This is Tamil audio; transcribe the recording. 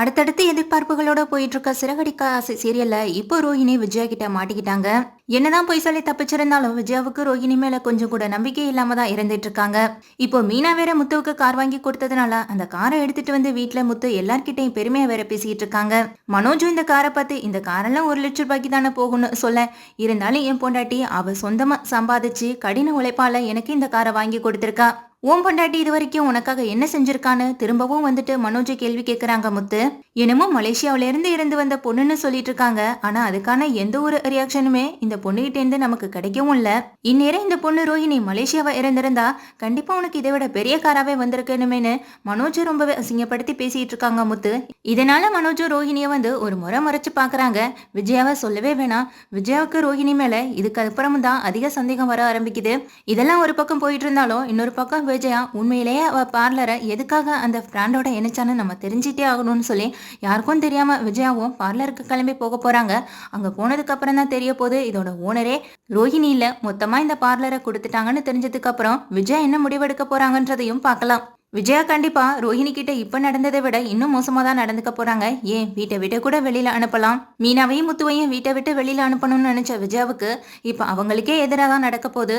அடுத்தடுத்து எதிர்பார்ப்புகளோட போயிட்டு இருக்க சிறகடிக்க சீரியல்ல இப்போ ரோஹிணி விஜயா கிட்ட மாட்டிக்கிட்டாங்க. என்னதான் பொய் சொல்லி தப்பிச்சிருந்தாலும் விஜயாவுக்கு ரோஹிணி மேல கொஞ்சம் கூட நம்பிக்கை இல்லாம தான் இருந்துட்டு இருக்காங்க இப்போ மீனா வேற முத்துவுக்கு கார் வாங்கி கொடுத்ததுனால அந்த காரை எடுத்துட்டு வந்து வீட்டுல முத்து எல்லார்கிட்டையும் பெருமையா வேற பேசிட்டு இருக்காங்க மனோஜும் இந்த காரை பார்த்து இந்த காரெல்லாம் ஒரு லட்சம் ரூபாய்க்கு தானே போகும்னு சொல்ல. இருந்தாலும் என் பொண்டாட்டி அவ சொந்தமா சம்பாதிச்சு கடின உழைப்பால எனக்கு இந்த காரை வாங்கி கொடுத்திருக்கா. ஓம் பொண்டாட்டி இது வரைக்கும் உனக்காக என்ன செஞ்சிருக்கான்னு திரும்பவும் வந்துட்டு மனோஜ் கேள்வி கேட்குறாங்க முத்து. என்னமோ மலேசியாவில இருந்து இருந்து வந்த பொண்ணுன்னு சொல்லிட்டு இருக்காங்க. ஆனா அதுக்கான எந்த ஒரு ரியாக்ஷனுமே இந்த பொண்ணுகிட்ட இருந்து நமக்கு கிடைக்கவும் இல்ல. இந்நேரம் இந்த பொண்ணு ரோஹிணி மலேசியாவா இருந்திருந்தா கண்டிப்பா உனக்கு இதை விட பெரிய காராவே வந்திருக்கணுமேனு மனோஜ் ரொம்பவே அசிங்கப்படுத்தி பேசிட்டு இருக்காங்க முத்து. இதனால மனோஜ் ரோஹிணிய வந்து ஒரு முறை மறைச்சு பாக்குறாங்க. விஜயாவை சொல்லவே வேணாம். விஜயாவுக்கு ரோஹிணி மேல இதுக்கு அப்புறம் தான் அதிக சந்தேகம் வர ஆரம்பிக்குது. இதெல்லாம் ஒரு பக்கம் போயிட்டு இருந்தாலும் இன்னொரு பக்கம் விஜயா உண்மையிலேயே அவள் பார்லரை எதுக்காக அந்த பிராண்டோட இணைச்சான்னு நம்ம தெரிஞ்சிட்டே ஆகணும்னு சொல்லி யாருக்கும் தெரியாம விஜயாவும் பார்லருக்கு கிளம்பி போக போறாங்க. அங்க போனதுக்கு அப்புறம் தான் தெரிய போது இதோட ஓனரே ரோஹிணி இல்ல மொத்தமா இந்த பார்லரை கொடுத்துட்டாங்கன்னு தெரிஞ்சதுக்கு அப்புறம் விஜயா என்ன முடிவெடுக்க போறாங்கன்றதையும் பார்க்கலாம். விஜயா கண்டிப்பா ரோஹிணி கிட்ட இப்ப நடந்ததை விட இன்னும் மோசமா தான் நடந்துக்க போறாங்க. ஏன் வீட்டை விட்டு கூட வெளியில அனுப்பலாம்? மீனாவையும் முத்துவையும் வீட்டை விட்டு வெளியில அனுப்பணும்னு நினைச்ச விஜயாவுக்கு இப்ப அவங்களுக்கே எதிராக தான் நடக்க போகுது.